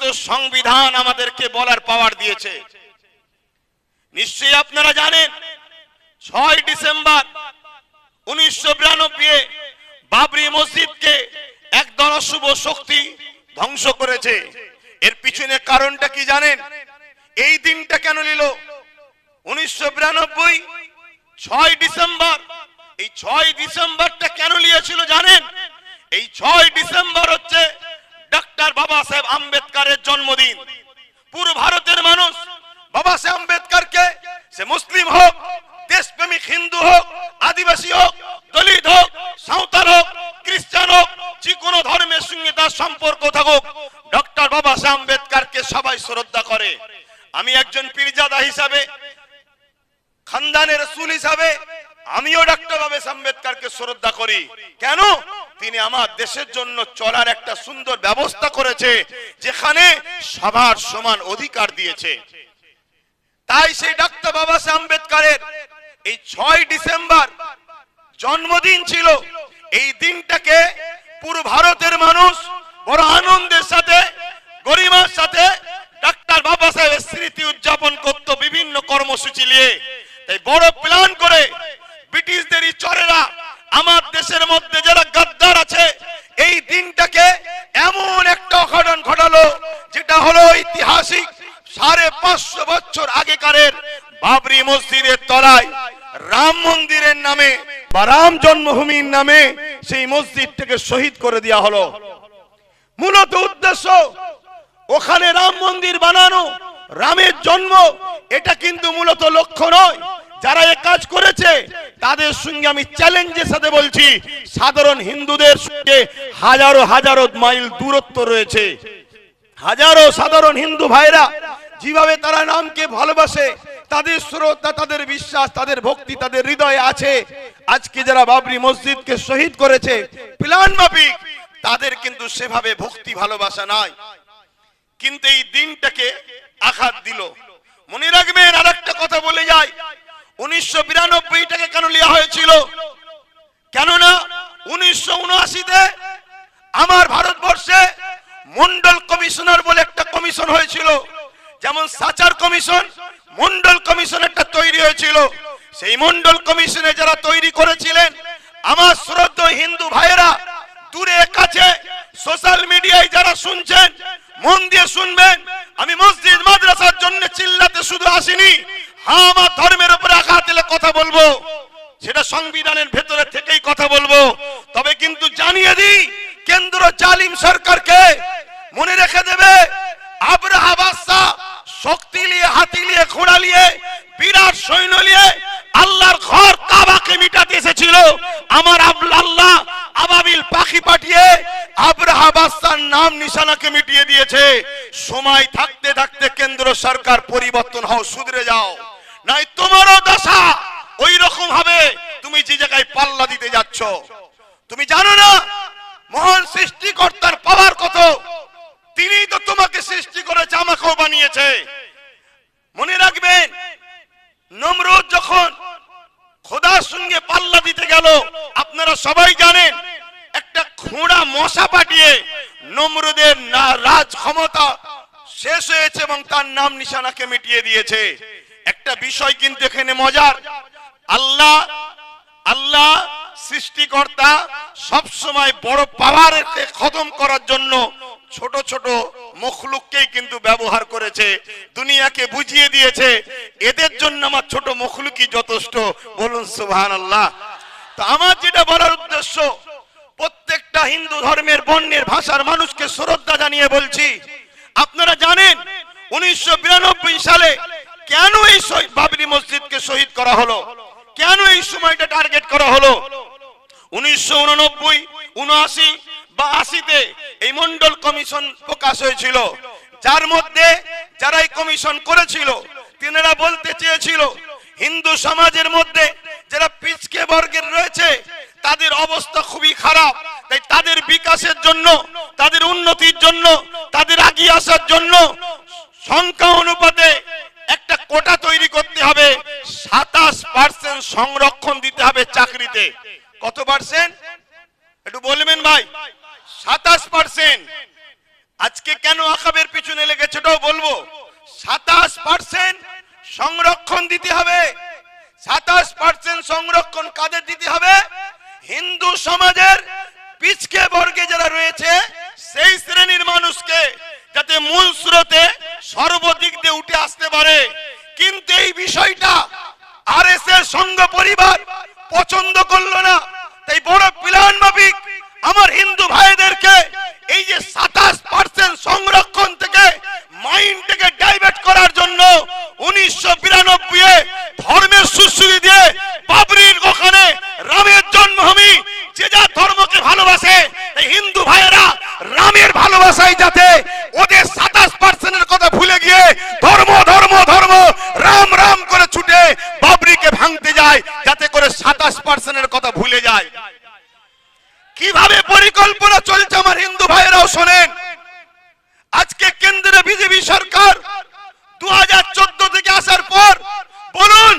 রচিত সংবিধান আমাদেরকে বলার পাওয়ার দিয়েছে। নিশ্চয়ই আপনারা জানেন, ছয় ডিসেম্বর উনিশশো বিরানব্বই বাবরি মসজিদকে একদল অশুভ শক্তি ধ্বংস করেছে। এর পিছনে কারণটা কি জানেন? এই দিনটা কেন নিল? উনিশশো বিরানব্বই ছয় ডিসেম্বর, এই ছয় ডিসেম্বরটা কেন নিয়েছিল জানেন? এই ছয় ডিসেম্বর হচ্ছে ডক্টর বাবা সাহেব আম্বেদকারের জন্মদিন। পুরো ভারতের মানুষ বাবা সাহেব আম্বেদকারকে, সে মুসলিম হোক, দেশপ্রেমিক হিন্দু হোক, আদিবাসী হোক, দলিত হোক, সাঁওতাল হোক, খ্রিস্টান হোক, যে কোনো ধর্মের সঙ্গে তার সম্পর্ক থাকুক ডক্টর বাবা সাহেব আম্বেদকারকে সবাই শ্রদ্ধা করে। আমি একজন পীরজাদা হিসাবে, খানদানের রসুল হিসাবে, আমিও ডক্টর বাবা সাহেব আম্বেদকারকে শ্রদ্ধা করি। কেন? তিনি আমার দেশের জন্য চলার একটা সুন্দর ব্যবস্থা করেছে, যেখানে সবার সমান অধিকার দিয়েছে। তাই সেই ডাক্তার বাবা সাহেব আম্বেদকারের এই ছয় ডিসেম্বর জন্মদিন ছিল। এই দিনটাকে পুরো ভারতের মানুষ বড় আনন্দের সাথে, গরিমার সাথে ডাক্তার বাবা সাহেবের স্মৃতি উদযাপন করত বিভিন্ন কর্মসূচি নিয়ে। তাই বড় প্ল্যান করে ব্রিটিশদেরই চরেরা আমার দেশের মধ্যে যারা গাদ্দার আছে, এই দিনটাকে এমন একটা অঘটন ঘটালো, যেটা হলো ঐতিহাসিক সাড়ে পাঁচশো বছর আগেকারের বাবরি মসজিদের তলায় রাম মন্দিরের নামে বা রাম জন্মভূমির নামে সেই মসজিদটাকে শহীদ করে দেওয়া হলো। মূলত উদ্দেশ্য, ওখানে রাম মন্দির বানানো, রামের জন্ম, এটা কিন্তু মূলত লক্ষ্য নয়। যারা এ কাজ করেছে, তাদের সঙ্গে আমি চ্যালেঞ্জের সাথে বলছি, সাধারণ হিন্দুদের সঙ্গে হাজারো হাজারো মাইল দূরত্ব রয়েছে। হাজারো সাধারণ হিন্দু ভাইরা যেভাবে তারা নামকে ভালোবাসে, তাদের শ্রদ্ধা, তাদের বিশ্বাস, তাদের ভক্তি, তাদের হৃদয়ে আছে। আজকে যারা বাবরি মসজিদকে শহীদ করেছে, প্লান মাফিক, তাদের কিন্তু সেভাবে ভক্তি ভালোবাসা নাই। কিন্তু এই দিনটাকে আঘাত দিল। মনে রাখবেন আর কথা বলে যায় উনিশশো বিরানব্বইটাকে কেন নেওয়া হয়েছিল? কেননা উনিশশো উনআশিতে আমার ভারতবর্ষে মন্ডল কমিশনার বলে একটা কমিশন হয়েছিল। যেমন সাচার কমিশন, মন্ডল কমিশন একটা তৈরি হয়েছিল। সেই মন্ডল কমিশনে যারা তৈরি করেছিলেন, আমার শ্রদ্ধ হিন্দু ভাইয়েরা, দূরে কাছে সোশ্যাল মিডিয়ায় যারা শুনছেন, মন দিয়ে শুনবেন, আমি মসজিদ মাদ্রাসার জন্য চিল্লাতে শুধু আসিনি। হ্যাঁ আমার ধর্মের উপরে আঘাত দিলে কথা বলব। সেটা সংবিধানের ভেতরে থেকেই কথা বলব। তবে কিন্তু জানিয়ে দিই, কেন্দ্র জালিম সরকারকে মনে রেখে দেবে শক্তি নিয়ে, হাতি নিয়ে, ঘোড়া নিয়ে, বিরাট সৈন্য নিয়ে আল্লাহর ঘর কাবাকে মিটাতে এসেছিল। আমার আল্লাহ আবাবিল পাখি পাঠিয়ে আব্রাহা বাদশার নাম নিশানাকে মিটিয়ে দিয়েছে। সময় থাকতে থাকতে কেন্দ্র সরকার পরিবর্তন হও, সুধরে যাও। নাই তোমারও দশা। ওই রকম হবে তুমি যে জায়গায় পাল্লা দিতে যাচ্ছ। তুমি জানো না, মহান সৃষ্টিকর্তার পাওয়ার কত? তিনি তো তোমাকে সৃষ্টি করেছে, আমাকেও বানিয়েছে। মনে রাখবেন, নমরুদ যখন খোদার সঙ্গে পাল্লা দিতে গেল, আপনারা সবাই জানেন, একটা খোঁড়া মশা পাঠিয়ে নমরুদের না রাজ ক্ষমতা শেষ হয়েছে এবং তার নাম নিশানাকে মিটিয়ে দিয়েছে। একটা বিষয় কিন্তু এখানে মজার। আল্লাহ আল্লাহ সৃষ্টিকর্তা সব সময় বড় পাওয়ারকে খতম করার জন্য ছোট ছোট মখলুককেই কিন্তু ব্যবহার করেছে, দুনিয়াকে বুঝিয়ে দিয়েছে। এদের জন্য আমার ছোট মখলুকই যথেষ্ট। বলুন সুবহান আল্লাহ তো আমার যেটা বলার উদ্দেশ্য, প্রত্যেকটা হিন্দু ধর্মের বর্ণের ভাষার মানুষকে শ্রদ্ধা জানিয়ে বলছি। আপনারা জানেন, উনিশশো বিরানব্বই সালে কেন এই বাবরি মসজিদকে শহীদ করা হলো? কেন এই সময়টা টার্গেট করা হলো? উনিশশো উননব্বই বা আশিতে এই মন্ডল কমিশন প্রকাশ হয়েছিল। যার মধ্যে যারা এই কমিশন করেছিল, তিনারা বলতে চেয়েছিল, হিন্দু সমাজের মধ্যে যারা পিচকে বর্গের রয়েছে, তাদের অবস্থা খুবই খারাপ। তাই তাদের বিকাশের জন্য, তাদের উন্নতির জন্য, তাদের আগিয়ে আসার জন্য সংখ্যা অনুপাতে একটা কোটা তৈরি করতে হবে, সাতাশ পার্সেন্ট সংরক্ষণ দিতে হবে চাকরিতে। কত পার্সেন্ট একটু বলবেন ভাই। সাতাশ পার্সেন্ট আজকে কেন আকাবের পিছনে লেগেছে ওটাও বলব। সাতাশ পার্সেন্ট সংরক্ষণ দিতে হবে। সাতাশ পার্সেন্ট সংরক্ষণ কাদের দিতে হবে? হিন্দু সমাজের পিছকে বর্গে যারা রয়েছে, সেই শ্রেণির মানুষকে। যাতে মূল স্রোতে সর্বদিক দিয়ে উঠে আসতে পারে। কিন্তু এই বিষয়টা আর এস এর সঙ্গ পরিবার পছন্দ করল না। তাই বড় প্ল্যান মাফিক আমার হিন্দু ভাইদেরকে এই যে সাতাশ পার্সেন্ট সংরক্ষণ থেকে মাইন্ডটাকে ডাইভার্ট করার জন্য উনিশশো বিরানব্বই ধর্মের সুশ্রী দিয়ে বাবরির ওখানে রামের জন্মভূমি যে যা ধর্মকে ভালোবাসে হিন্দু ভাইয়েরা রামের ভালোবাসায় যাতে ওদের সাতাশ পার্সেন্টের কথা ভুলে গিয়ে ধর্ম ধর্ম ধর্ম, রাম রাম করে ছুটে বাবরিকে ভাঙতে যায়, যাতে করে সাতাশ পার্সেন্টের কথা ভুলে যায়। কীভাবে পরিকল্পনা চলছে আমার হিন্দু ভাইয়েরাও শোনেন। আজকে কেন্দ্রে বিজেপি সরকার দু হাজার চোদ্দ থেকে আসার পর বলুন,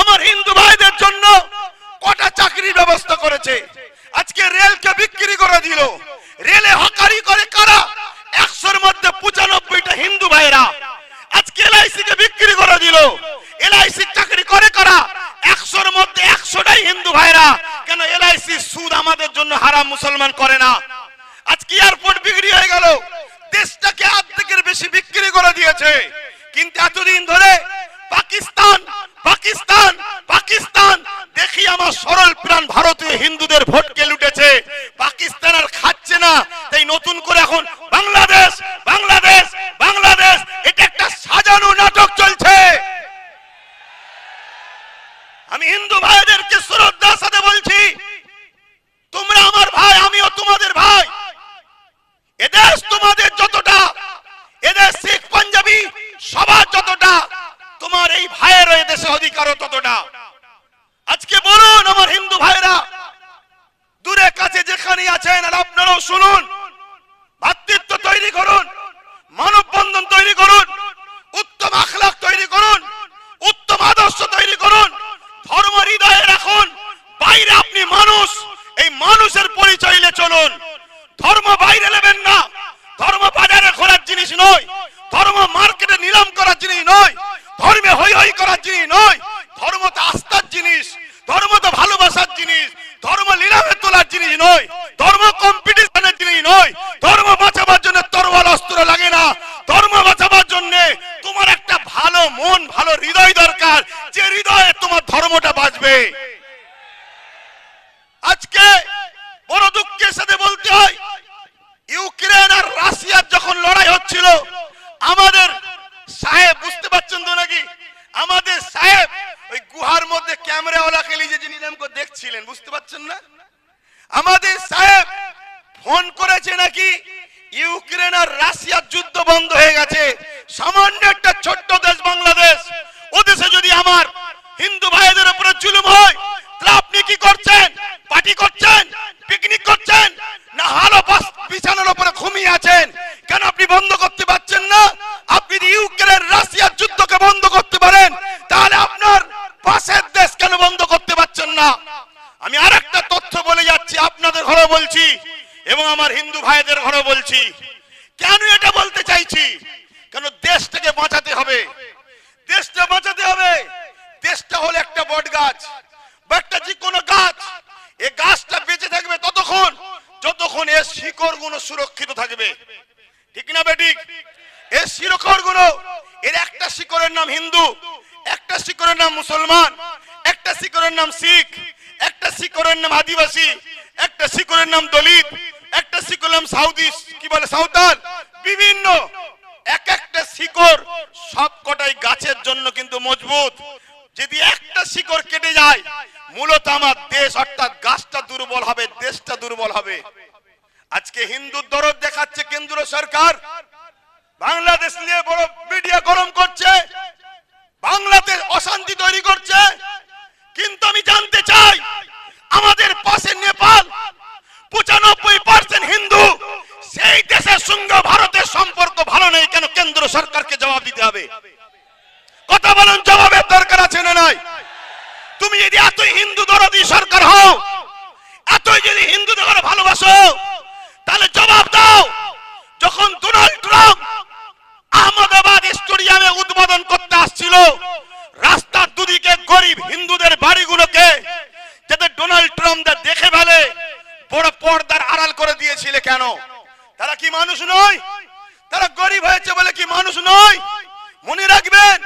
আমার হিন্দু ভাইদের জন্য কটা চাকরির ব্যবস্থা করেছে? আজকে রেলকে বিক্রি করে দিল। রেলে হকারি করে কারা? একশোর মধ্যে পঁচানব্বইটা হিন্দু ভাইরা আজকে এলআইসি কে বিক্রি করে দিল। এলআইসি চাকরি করে কারা? একশোর মধ্যে একশোটাই হিন্দু ভাইরা কেন এলআইসি সুদ আমাদের জন্য হারাম, মুসলমান করে না? আজকে এয়ারপোর্ট বিক্রি হয়ে গেল। দেশটাকে অর্ধেকের বেশি বিক্রি করে দিয়েছে। কিন্তু এতদিন ধরে পাকিস্তান পাকিস্তান পাকিস্তান। দেখি আমার সরল প্রাণ ভারতীয় হিন্দুদের ভোটকে লুটেছে। পাকিস্তান আর খাচ্ছে না। তাই নতুন করে এখন বাংলাদেশ বাংলাদেশ বাংলাদেশ। এটা একটা de noi কেন আপনি বন্ধ করতে পারছেন না? আপনি ইউক্রেন রাশিয়ার যুদ্ধকে বন্ধ করতে পারেন, তাহলে আপনার পাশের দেশ কেন বন্ধ করতে পারছেন না? আমি আর একটা তথ্য বলে যাচ্ছি, আপনাদের ঘরে বলছি এবং আমার হিন্দু ভাইদের ঘরে বলছি। কেন এটা বলতে চাইছি? কেন দেশটাকে বাঁচাতে হবে? দেশটা বাঁচাতে হবে। দেশটা হলো একটা বট গাছ, বা একটা যে কোনো গাছ। এই গাছটা বেঁচে থাকবে ততক্ষণ, যতক্ষণ এর শিকড়গুলো সুরক্ষিত থাকবে। ঠিক না বেঠিক এর শিকড়গুলো এর একটা শিকরের নাম হিন্দু, একটা শিকরের নাম মুসলমান, একটা শিকরের নাম শিখ, একটা শিকরের নাম আদিবাসী, একটা শিকরের নাম দলিত, একটা শিকরের নাম সাউদি, কি বলে সাঁওতাল? বিভিন্ন। এক একটা শিকড় সব কটাই গাছের জন্য কিন্তু মজবুত। যদি একটা শিকড় কেটে যায়, মূলত আমার দেশ, অর্থাৎ গাছটা দুর্বল হবে, দেশটা দুর্বল হবে। আজকে হিন্দুর দরদ দেখাচ্ছে কেন্দ্র সরকার। বাংলাদেশ নিয়ে বড় মিডিয়া গরম করছে। বাংলাদেশ অশান্তি তৈরি করছে। কিন্তু আমি জানতে চাই, আমাদের পাশে নেপাল পঁচানব্বই পার্সেন্ট হিন্দু। সেই দেশের সঙ্গে ভারতের সম্পর্ক ভালো নেই কেন কেন্দ্র সরকারকে জবাব দিতে হবে? কথা বলুন জবাবের দরকার আছে না নাই? তুমি যদি এতই হিন্দু দরদি সরকার হও, এতই যদি হিন্দু হিন্দুদের ভালোবাসো তাহলে জবাব দাও। যখন ডোনাল্ড ট্রাম্প আহমেদাবাদ স্টেডিয়ামে উদ্বোধন করতে আসছিল, রাস্তার দুদিকে গরিব হিন্দুদের বাড়িগুলোকে যাতে ডোনাল্ড ট্রাম্প যা দেখে ফেলে, বড় পর্দার আড়াল করে দিয়েছিলে কেন? তারা কি মানুষ নয়? তারা গরিব হয়েছে বলে কি মানুষ নয়? মনে রাখবেন,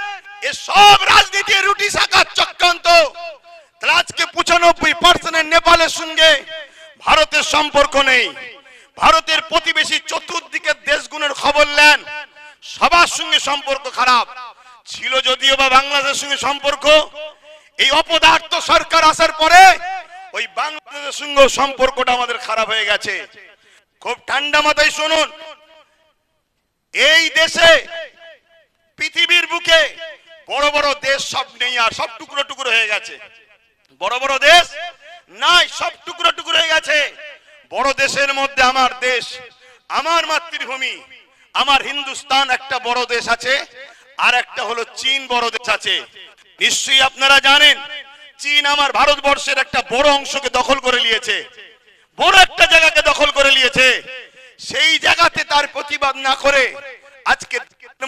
এ সব রাজনীতি রুটি শাখার চক্রান্ত। আজকে পঁচানব্বই পার্সেন্টের নেপালের সঙ্গে ভারতের সম্পর্ক নেই। ভারতের প্রতিবেশী চতুর্দিকের দেশগুলোর খবর নেন। সবার সঙ্গে সম্পর্ক খারাপ। ছিল যদিও বা বাংলাদেশের সঙ্গে সম্পর্ক, এই অপদার্থ সরকার আসার পরে ওই বাংলাদেশের সঙ্গে সম্পর্কটা আমাদের খারাপ হয়ে গেছে। খুব ঠান্ডা মাথায় শুনুন, এই দেশে, পৃথিবীর বুকে বড় বড় দেশ সব নেই আর সব টুকরো টুকরো হয়ে গেছে। বড় বড় দেশ নাই, সব টুকরো টুকরো হয়ে গেছে। বড় দেশের মধ্যে আমার দেশ, আমার মাতৃভূমি, আমার হিন্দুস্তান একটা বড় দেশ আছে, আর একটা হলো চীন বড় দেশ আছে। নিশ্চয়ই আপনারা জানেন, চীন আমার ভারতবর্ষের একটা বড় অংশকে দখল করে নিয়েছে, বড় একটা জায়গাকে দখল করে নিয়েছে। সেই জায়গাতে তার প্রতিবাদ না করে আজকে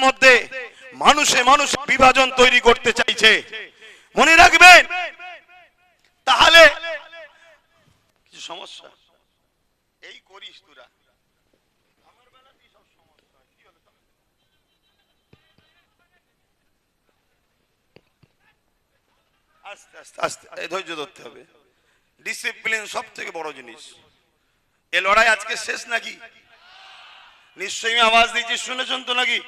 মধ্যে মানুষে মানুষ বিভাজন তৈরি করতে চাইছে। মনে রাখবেন, তাহলে কিছু সমস্যা? করিস তোরা। আস্তে আস্তে আস্তে ধৈর্য ধরতে হবে। ডিসিপ্লিন সব থেকে বড় জিনিস। এ লড়াই আজকে শেষ নাকি? নিশ্চয়ই আওয়াজ দিচ্ছি শুনেছেন তো নাকি?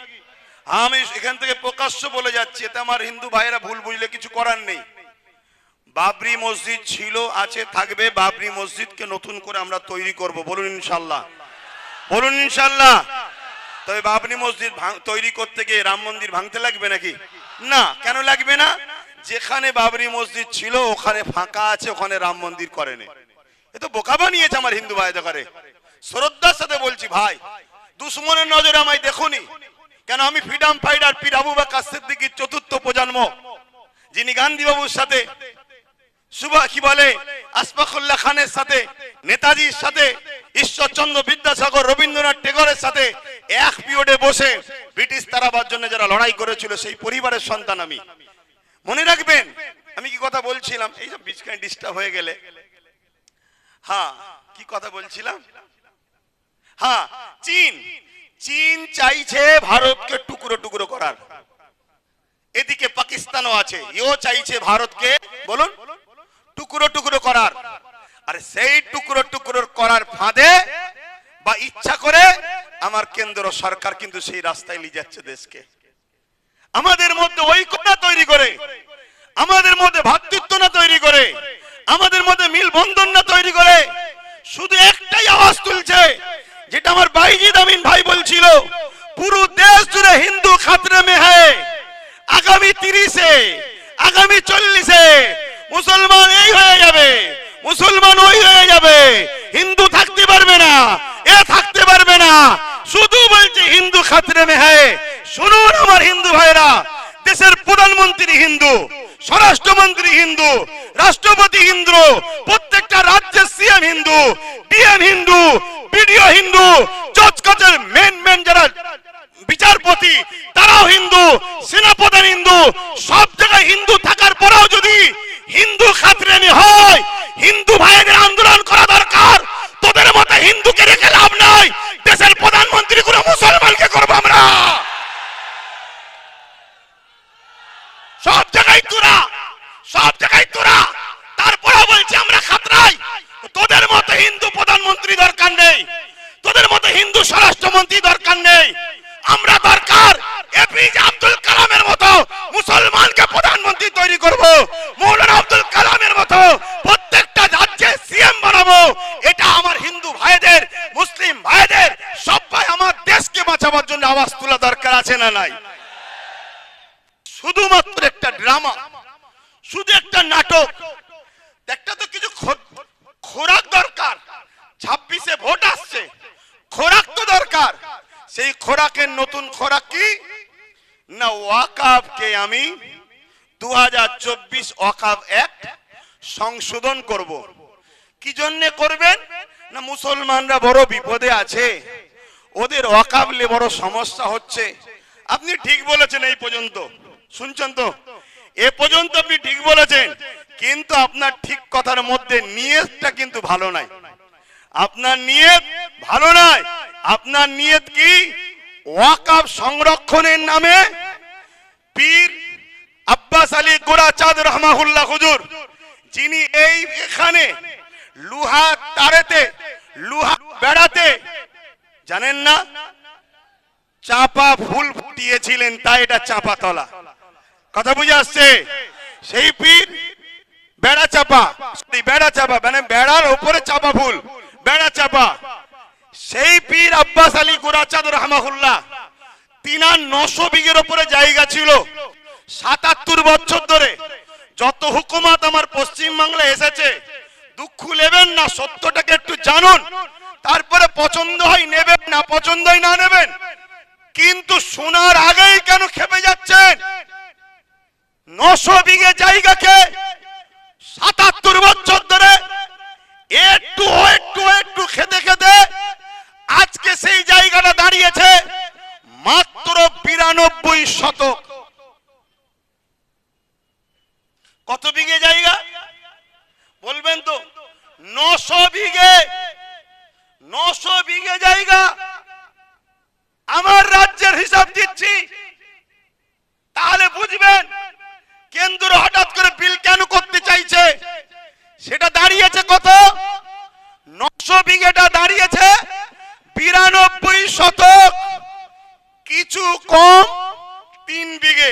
আমি এখান থেকে প্রকাশ্য বলে যাচ্ছি এতে আমার হিন্দু ভাইয়েরা ভুল বুঝলে কিছু করার নেই। বাবরি মসজিদ ছিল, আছে, থাকবে। বাবরি মসজিদকে নতুন করে আমরা তৈরি করব। বলুন ইনশাল্লাহ বলুন ইনশাল্লাহ তবে বাবরি মসজিদ তৈরি করতে গিয়ে রাম মন্দির ভাঙতে লাগবে নাকি? না, কেন লাগবে না? যেখানে বাবরি মসজিদ ছিল, ওখানে ফাঁকা আছে, ওখানে রাম মন্দির করেনি। এ তো বোকা বানিয়েছে আমার হিন্দু ভাইদের করে শ্রদ্ধার সাথে বলছি, ভাই, দুশ্মনের নজরে আমায় দেখুনি। কেন আমি ফ্রিডম ফাইটার পীর আবু বাক্কা সিদ্দিকীর চতুর্থ প্রজন্ম, যিনি গান্ধী বাবুর সাথে সুভা কি বলে? আসফাকুল্লাহ খানের সাথে, নেতাজির সাথে, ঈশ্বরচন্দ্র বিদ্যাসাগর, রবীন্দ্রনাথ টেগরের সাথে এক পিরিয়ডে বসে ব্রিটিশ তারাবার জন্য যারা লড়াই করেছিল, সেই পরিবারের সন্তান আমি। মনে রাখবেন, আমি কি কথা বলছিলাম? এই যে বিজখানে ডিস্টার্ব হয়ে গেলে। হ্যাঁ কি কথা বলছিলাম? হ্যাঁ চীন। চীন চাইছে ভারতকে টুকরো টুকরো করার। এদিকে পাকিস্তানও আছে, এও চাইছে ভারতকে, বলুন। টুকরো টুকরো করার। আর সেই টুকরো টুকরো করার ফাঁদে বা ইচ্ছা করে আমার কেন্দ্র সরকার কিন্তু সেই রাস্তায় নিয়ে যাচ্ছে দেশকে। আমাদের মধ্যে ঐক্যতা তৈরি করে, আমাদের মধ্যে ভাতৃত্ব না তৈরি করে, আমাদের মধ্যে মিল বন্ধন না তৈরি করে, শুধু একটাই আওয়াজ তুলছে, যেটা আমার বাইজিদ আমিন ভাই বলছিল, পুরো দেশ জুড়ে হিন্দু খাতরে মে হ্যায়, আগামী তিরিশে, আগামী চল্লিশে মুসলমান এই হয়ে যাবে। মুসলমান ওই হয়ে যাবে। হিন্দু থাকতে পারবে না, এ থাকতে পারবে না। শুধু বলছে হিন্দু খাতরে মে হ্যায়। শুনুন আমার হিন্দু ভাইরা, দেশের প্রধানমন্ত্রী হিন্দু, স্বরাষ্ট্রমন্ত্রী হিন্দু, রাষ্ট্রপতি হিন্দু, প্রত্যেকটা রাজ্যের CM Hindu, DM Hindu, BDO Hindu জজ মেন মেন যারা বিচারপতি, তারাও হিন্দু, সেনাপ্রধান হিন্দু, সব জায়গায় হিন্দু থাকার পরেও যদি হিন্দু খাতরেনি হয়। হিন্দু ভাইদের আন্দোলন করা দরকার। তোদের মতো হিন্দুকে রেখে লাভ নাই। দেশের প্রধানমন্ত্রী কোনো মুসলমানকে করব আমরা। সব জায়গায় তোরা, সব জায়গায় তোরা। তারপরেও বলছি আমরা খাতরাই। তোদের মতো হিন্দু প্রধানমন্ত্রী দরকার নেই। তোদের মতো হিন্দু স্বরাষ্ট্রমন্ত্রী দরকার নেই। আমরা দরকার। এপিজে আব্দুল কালামের মতো মুসলমানকে প্রধানমন্ত্রী তৈরি করব। মৌলানা আব্দুল কালামের মতো প্রত্যেকটা রাজ্যে সিএম বানাবো। এটা আমার হিন্দু ভাইদের, মুসলিম ভাইদের, সবাই আমার দেশকে বাঁচাবার জন্য আওয়াজ তোলা দরকার আছে না নাই? শুধুমাত্র একটা ড্রামা, শুধু একটা নাটক। একটা তো কিছু খোরাক দরকার। ছাব্বিশে ভোট আসছে। খোরাক তো দরকার। সেই খোরাকের নতুন খোরাক কি? না ওয়াকাবকে আমি দু হাজার চব্বিশ ওয়াকাব অ্যাক্ট সংশোধন করব। কি জন্য করবেন? না মুসলমানরা বড় বিপদে আছে। ওদের অকাবলে বড় সমস্যা হচ্ছে। আপনি ঠিক বলেছেন এই পর্যন্ত। শুনছেন তো? এ পর্যন্ত আপনি ঠিক বলেছেন। কিন্তু আপনার ঠিক কথার মধ্যে নিয়তটা কিন্তু ভালো নাই। আপনার নিয়ত ভালো নয়। আপনার নিয়ত কি? ওয়াকাব সংরক্ষণের নামে পীর আব্বাস আলী গোরাচাঁদ রহমাহুল্লাহ হুজুর, যিনি এই এখানে লুহা তারেতে, লুহা বেড়াতে, জানেন না? চাপা ফুল ফুটিয়েছিলেন, তাই এটা চাপা তলা। কথা বুঝে আসছে? সেই পীর বেড়া চাপা বেড়া চাপা মানে বেড়ার উপরে চাপা ফুল। বেড়া চাপা। সেই পীর আব্বাস আলী গোরাচাঁদ রহমাহুল্লাহ, তিনার নশো বিঘের উপরে জায়গা ছিল। সাতাত্তর বছর ধরে যত হুকুমাত আমার পশ্চিম বাংলায় এসেছে, দুঃখ নেবেন না, সত্যটাকে একটু জানুন। তারপরে পছন্দ হয় নেবেন, না পছন্দ হয় না নেবেন। কিন্তু শোনার আগেই কেন খেপে যাচ্ছেন? নশো বিঘে জায়গাকে সাতাত্তর বছর ধরে একটু একটু একটু খেতে খেতে আজকে সেই জায়গাটা দাঁড়িয়েছে মাত্র বিরানব্বই শতক কত বিঘে জায়গা বলবেন তো নশো বিঘে নশো বিঘে জায়গা আমার রাজ্যের হিসাব দিচ্ছি তাহলে বুঝবেন কেন্দ্র হঠাৎ করে বিল কেন করতে চাইছে সেটা দাঁড়িয়েছে কত নশো বিঘেটা দাঁড়িয়েছে বিরানব্বই শতক কিছু কম তিন বিঘে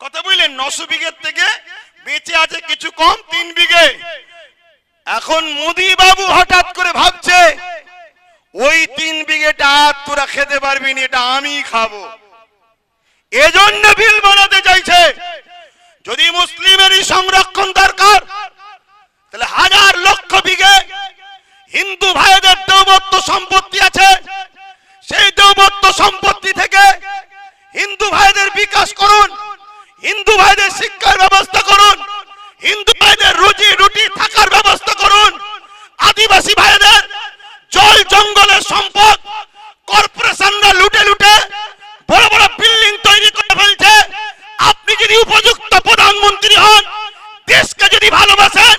কথা বুঝলেন নশো বিঘের থেকে বেঁচে আছে কিছু কম তিন বিঘে এখন মোদি বাবু হঠাৎ করে ভাবছে ওই তিন বিঘেটা আর তোরা খেতে পারবি না, এটা আমি খাব। এজন্য বিল বানাতে চাইছে। যদি মুসলিমেরই সংরক্ষণ দরকার, তাহলে হাজার লক্ষ বিঘে হিন্দু ভাইদের দৌবত্ব সম্পত্তি আছে। সেই দৌবত্ব সম্পত্তি থেকে হিন্দু ভাইদের বিকাশ করুন, হিন্দু ভাইদের শিক্ষার ব্যবস্থা করুন, হিন্দু ভাইদের রুজি রুটি থাকার ব্যবস্থা করুন। আদিবাসী ভাইদের জল জঙ্গলের সম্পদ, কর্পোরেশনরা লুটে লুটে বড় বড় বিল্ডিং তৈরি করে ফেলছে। আপনি যদি উপযুক্ত প্রধানমন্ত্রী হন, দেশকে যদি ভালোবাসেন,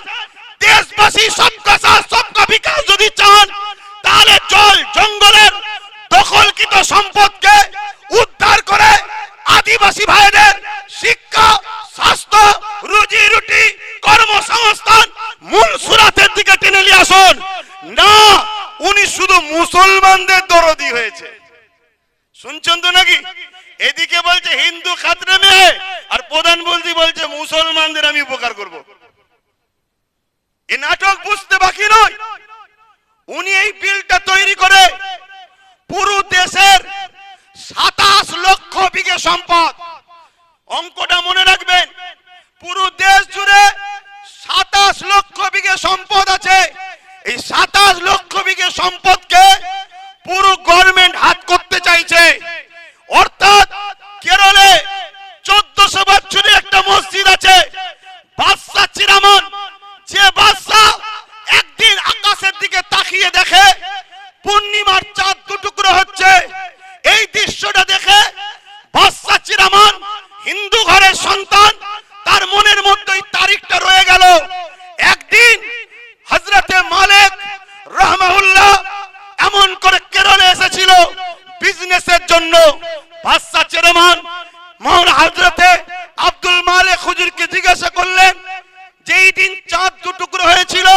দেশবাসী সবকা সাথ, সবকা বিকাশ যদি চান, তাহলে জল জঙ্গলের দখলকৃত সম্পদকে উদ্ধার করে আদিবাসী ভাইদের শিক্ষা স্বাস্থ্য রুজি রুটি কর্মসংস্থান মূল সুরাতের দিকে টেনে নিয়ে আসুন না উনি শুধু মুসলমানদের দরদি হয়েছে। শুনছেন তো নাকি? এদিকে বলছে, হিন্দু খাতরে মেয়ে। আর প্রধানমন্ত্রী বলছে, মুসলমানদের আমি উপকার করব। এ নাটক বুঝতে বাকি নয়। উনি এই বিলটা তৈরি করে পুরো দেশের সাতাশ লক্ষ বিঘে সম্পদ অঙ্কটা মনে রাখবেন, পুরো দেশ জুড়ে সাতাশ লক্ষ বিঘে সম্পদ আছে। এই সাতাশ লক্ষ বিঘে সম্পদকে পুরো গভর্নমেন্ট হাত করতে চাইছে। অর্থাৎ কেরলে চোদ্দশো বছরের একটা মসজিদ আছে, বাদশাহ চিরামন। যে বাদশাহ একদিন আকাশের দিকে তাকিয়ে দেখে, পূর্ণিমার চাঁদ দুটুকরো হচ্ছে এই দৃশ্যটা দেখে বাদশাহ চিরামন হিন্দু ঘরের সন্তান তার মনের মধ্যে এই তারিখটা রয়ে গেল একদিন হজরতে মালিক রহমাহুল্লাহ এমন করে কেরলে এসেছিল বিজনেসের জন্য বাদশাহ চেয়ারম্যান মহান হজরতে আব্দুল মালিক হুজুরকে জিজ্ঞাসা করলেন যেই দিন চাঁদ দুটুকরো হয়েছিল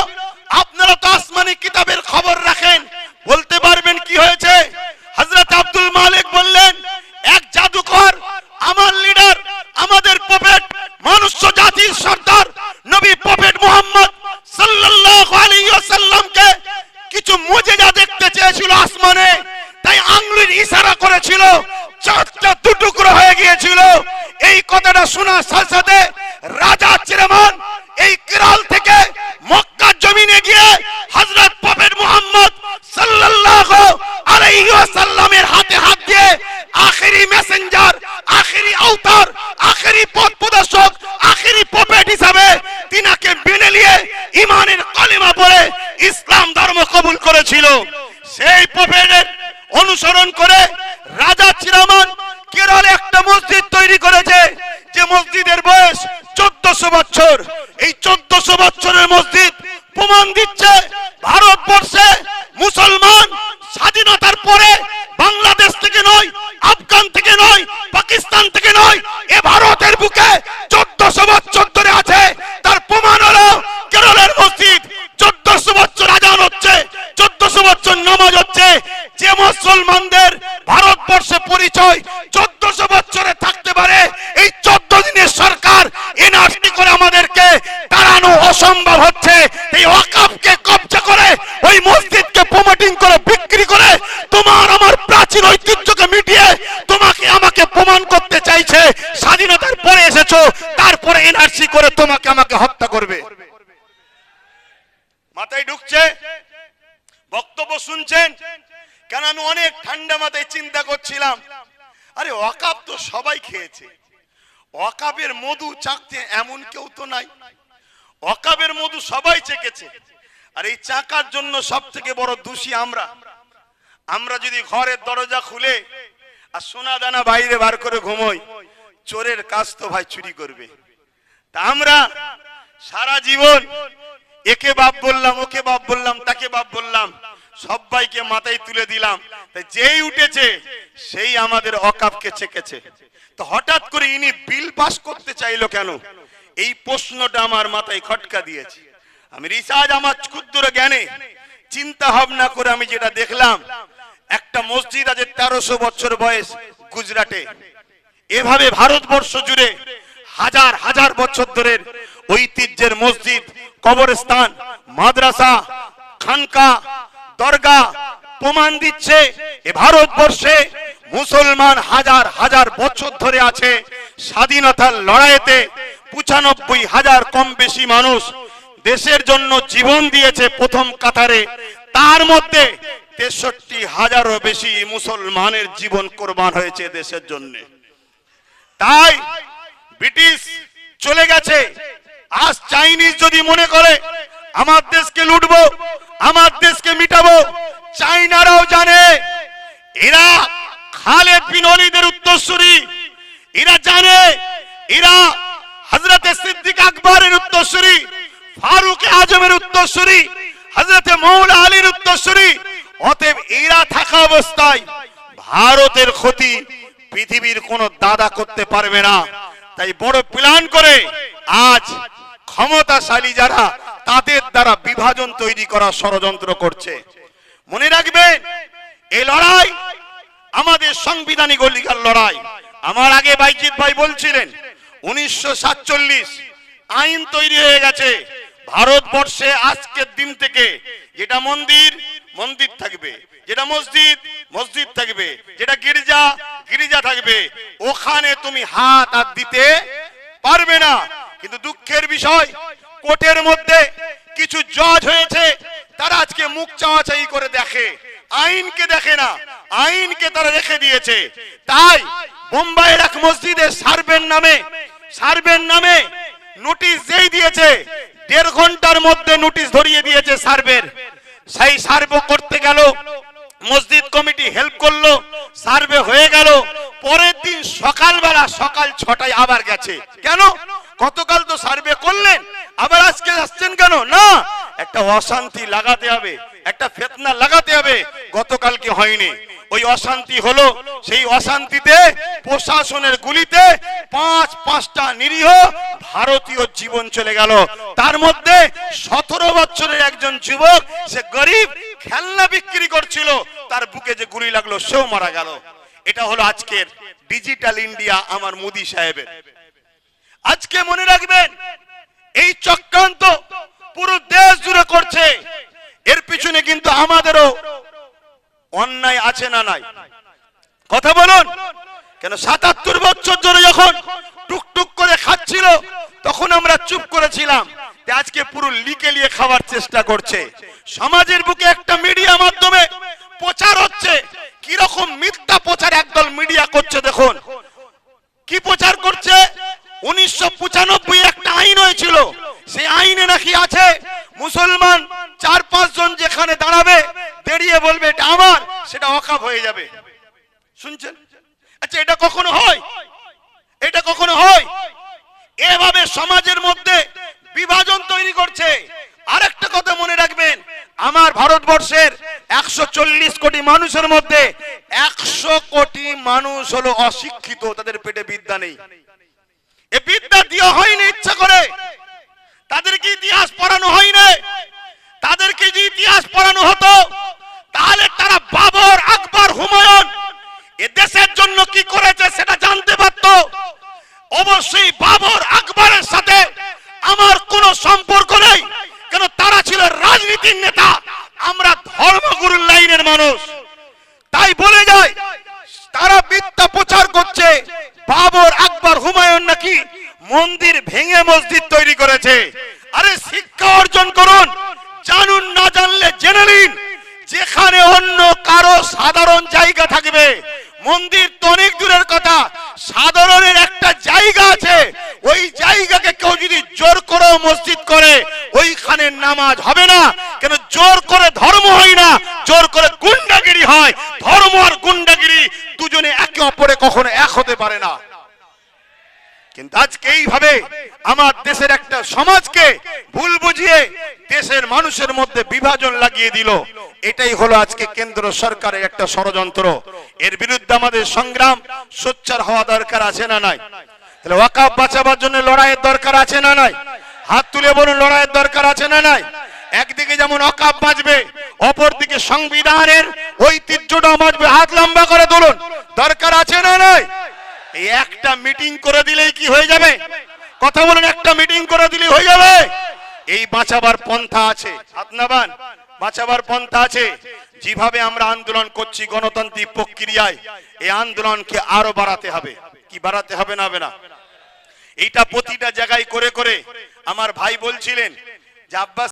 আপনারা তো আসমানি কিতাবের খবর রাখেন বলতে পারবেন কি হয়েছে হজরত আব্দুল মালিক বললেন এক জাদুকর আমার লিডার আমাদের প্রফেট মনুষ্য জাতির সর্দার নবী প্রফেট মোহাম্মদ সাল্লাল্লাহু আলাইহি ওয়াসাল্লামকে কিছু মুজিজা দেখতে চেয়েছিল আসমানে তাই আঙ্গুলির ইশারা করেছিল চাঁদটা দুটুকরো হয়ে গিয়েছিল। এই কথাটা শোনার সাথে সাথে রাজা চিরমান এই কেরল থেকে মক্কার জমিনে গিয়ে হযরত প্রফেট মুহাম্মদ আখেরি মেসেঞ্জার, আখেরি আওতার, আখেরি পথ প্রদর্শক, আখেরি প্রফেট হিসাবে তিনাকে মেনে নিয়ে ইমানের কলিমা ইসলাম ধর্ম কবুল করেছিল। সেই প্রফেটের অনুসরণ করে রাজা চিরামান কেরলে একটা মসজিদ তৈরি করেছে, যে মসজিদের বয়স চোদ্দশো বছর। এই চোদ্দশো বছরের মসজিদ প্রমাণ দিচ্ছে ভারতবর্ষে মুসলমান স্বাধীনতার পরে বাংলাদেশ থেকে নয়, আফগান থেকে নয়, পাকিস্তান থেকে নয়, এ ভারতের বুকে চোদ্দশো বছর ধরে আছে তার প্রমাণ হলো কেরলের মসজিদ চোদ্দশো বছর আজান হচ্ছে চোদ্দশো বছর নামাজ হচ্ছে যে মুসলমানদের ভারতবর্ষে পরিচয় চোদ্দশো বছরে থাকতে পারে এই চোদ্দ দিনের সরকার এনআরসি করে আমাদেরকে তাড়ানো অসম্ভব হচ্ছে এই ওয়াকাফকে কবজা করে ওই মসজিদকে প্রমোটিং করে বিক্রি করে তোমার আমার প্রাচীন ঐতিহ্যকে মিটিয়ে তোমাকে আমাকে প্রমাণ করতে চাইছে স্বাধীনতার পরে এসেছ তারপরে এনআরসি করে তোমাকে আমাকে হত্যা করবে মাথায় ঢুকছে বক্তব্য শুনছেন আমি অনেক ঠান্ডা মাথায় চিন্তা করছিলাম। আরে অকাপ তো সবাই খেয়েছে। অকাপের মধু চাকতে এমন কেউ তো নাই। অকাপের মধু সবাই চেকেছে। আর এই চাকার জন্য সব থেকে বড় দোষী আমরা। আমরা যদি ঘরের দরজা খুলে আর সোনা দানা বাইরে বার করে ঘুমোই, চোরের কাজ তো ভাই চুরি করবে। তা আমরা সারা জীবন একে বাপ বললাম, ওকে বাপ বললাম, তাকে বাপ বললাম। সবাইকে মাথায় তুলে দিলাম। তাই যেই উঠেছে, সেই আমাদের অকাপকে চেকেছে তো হঠাৎ করে ইনি বিল পাস করতে চাইলো কেন? এই প্রশ্নটা আমার মাথায় খটকা দিয়েছে। আমি রিসার্চ, আমার ক্ষুদ্র জ্ঞানে চিন্তা ভাবনা করে আমি যেটা দেখলাম, একটা মসজিদ আছে তেরোশো বছর বয়স গুজরাটে। এভাবে ভারতবর্ষ জুড়ে হাজার হাজার বছর ধরে ঐতিহ্যের মসজিদ, কবরস্থান, মাদ্রাসা, খানকা দরগা প্রমাণ দিচ্ছে এ ভারতবর্ষে মুসলমান হাজার হাজার বছর ধরে আছে স্বাধীনতার লড়াইতে পঁচানব্বই হাজার কম বেশি মানুষ দেশের জন্য জীবন দিয়েছে প্রথম কাতারে। তার মধ্যে তেষট্টি হাজারও বেশি মুসলমানের জীবন কোরবান হয়েছে দেশের জন্যে। তাই ব্রিটিশ চলে গেছে। আজ চাইনিজ যদি মনে করে আমার দেশকে লুটবো, আমার দেশকে মিটাবো। চাইনারাও জানে। এরা খালেদ বিন অলিদের উত্তরসূরি। এরা জানে, এরা হজরতে সিদ্দিক আকবরের উত্তরসূরি, ফারুক আজমের উত্তরসূরি হজরতে মৌলা আলীর উত্তরসূরি। অতএব এরা থাকা অবস্থায় ভারতের ক্ষতি পৃথিবীর কোন দাদা করতে পারবে না। তাই বড় প্ল্যান করে আজ ক্ষমতাশালী যারা, তাদের দ্বারা বিভাজন তৈরি করা ষড়যন্ত্র করছে। মনে রাখবেন এই লড়াই আমাদের সাংবিধানিক অধিকার লড়াই। আমার আগে বাইজিৎ ভাই বলছিলেন, উনিশশো সাতচল্লিশ আইন তৈরি হয়ে গেছে। ভারতবর্ষে আজকের দিন থেকে যেটা মন্দির মন্দির থাকবে। যেটা মসজিদ মসজিদ থাকবে। যেটা গির্জা গির্জা থাকবে। ওখানে তুমি হাত আর দিতে পারবে না। কিন্তু দুঃখের বিষয়, কোর্টের মধ্যে কিছু জজ হয়েছে, তারা আজকে মুখ চাওয়াচাই করে দেখে। আইনকে দেখে না, আইনকে তারা রেখে দিয়েছে। তাই বোম্বাইয়ের এক মসজিদে সার্ভের নামে সার্ভের নামে নোটিশ যেই দিয়েছে, দেড় ঘণ্টার মধ্যে নোটিশ ধরিয়ে দিয়েছে সার্ভের। সেই সার্ভে করতে গেল, মসজিদ কমিটি হেল্প করল, সার্ভে হয়ে গেল, পরের দিন সকালবেলা সকাল ছটায় আবার গেছে। কেন? গতকাল তো সার্ভে করলেন, আবার আজকে আসছেন কেন? না, একটা অশান্তি লাগাতে হবে, একটা ফেতনা লাগাতে হবে গতকালকে হয়নি? ওই অশান্তি হলো, সেই অশান্তিতে প্রশাসনের গুলিতে পাঁচ, পাঁচটা নিরীহ ভারতীয় জীবন চলে গেল। তার মধ্যে সতেরো বছরের একজন যুবক, সে গরিব, খেলনা বিক্রি করছিল, তার বুকে যে গুলি লাগল, সেও মারা গেল। এটা হলো আজকের ডিজিটাল ইন্ডিয়া আমার মোদি সাহেবের। আজকে মনে রাখবেন, এই চক্রান্ত পুরো দেশ জুড়ে করছে। এর পিছনে কিন্তু আমাদেরও অন্যায় আছে না নাই। কথা বলুন। কেন সাতাত্তর বছর ধরে যখন টুকটুক করে খাচ্ছিল, তখন আমরা চুপ করেছিলাম আজকে পুরো লিকে লিয়ে খাওয়ার চেষ্টা করছে। সমাজের বুকে একটা মিডিয়া মাধ্যমে প্রচার হচ্ছে। কীরকম মিথ্যা প্রচার একদল মিডিয়া করছে দেখুন। কি প্রচার করছে? উনিশশো পঁচানব্বই একটা আইন হয়েছিল। সেই আইনে নাকি আছে, মুসলমান চার পাঁচজন যেখানে দাঁড়াবে দাঁড়িয়ে বলবে, এটা আমার, সেটা অকাপ হয়ে যাবে। শুনছেন? আচ্ছা এটা কখনো হয়? এটা কখনো হয়? এভাবে সমাজের মধ্যে বিভাজন তৈরি করছে। আরেকটা কথা মনে রাখবেন, আমার ভারতবর্ষের একশো চল্লিশ কোটি মানুষের মধ্যে একশো কোটি মানুষ হলো অশিক্ষিত, তাদের পেটে বিদ্যা নেই। এ বিদ্যা দেওয়া হয়নি ইচ্ছা করে। তাদেরকে ইতিহাস পড়ানো হয়নি। তাদেরকে যে ইতিহাস পড়ানো হতো তাহলে তারা বাবর আকবর হুমায়ুন এ দেশের জন্য কি করেছে সেটা জানতে পারতো অবশ্যই বাবর আকবরের সাথে আমার কোনো সম্পর্ক নেই কেন তারা ছিল রাজনীতির নেতা আমরা ধর্মগুরুর লাইনের মানুষ তাই বলে যায় তারা বিদ্যা প্রচার করছে বাবর আকবর হুমায়ুন নাকি মন্দির ভেঙে মসজিদ তৈরি করেছে আরে শিক্ষা অর্জন করুন জানুন না জানলে জেনে নিন যেখানে অন্য কারও সাধারণ জায়গা থাকবে মন্দির তো অনেক দূরের কথা সাধারণের একটা জায়গা আছে ওই জায়গাকে কেউ যদি জোর করে মসজিদ করে ওইখানে নামাজ হবে না কেন জোর করে ধর্ম হয় না জোর করে গুন্ডাগিরি হয় ধর্ম আর গুন্ডাগিরি দুজনে একে অপরে কখনো এক হতে পারে না কিন্তু আজকে এইভাবে আমার দেশের একটা সমাজকে ভুল বুঝিয়ে দেশের মানুষের মধ্যে বিভাজন লাগিয়ে দিল। এটাই হলো আজকে কেন্দ্র সরকারের একটা ষড়যন্ত্র। এর বিরুদ্ধে আমাদের সংগ্রাম, সোচ্চার হওয়া দরকার আছে না নাই? তাহলে ওয়াকাব বাঁচাবার জন্য লড়াইয়ের দরকার আছে না নাই? হাত তুলে বলুন, লড়াইয়ের দরকার আছে না নাই? একদিকে যেমন অকাপ বাঁচবে, অপরদিকে সংবিধানের ঐতিহ্যটা বাঁচবে। হাত লম্বা করে তুলুন। দরকার আছে না নাই? একটা মিটিং করে দিলেই কি হয়ে যাবে? কথা বলুন, একটা মিটিং করে দিলেই হয়ে যাবে? এই বাঁচাবার পন্থা আছে। আপনাবান বাঁচাবার পন্থা আছে। যেভাবে আমরা আন্দোলন করছি গণতান্ত্রিক প্রক্রিয়ায়, এই আন্দোলনকে আরও বাড়াতে হবে। কি বাড়াতে হবে না হবে না? এইটা প্রতিটা জায়গায় করে করে আমার ভাই বলছিলেন যে আব্বাস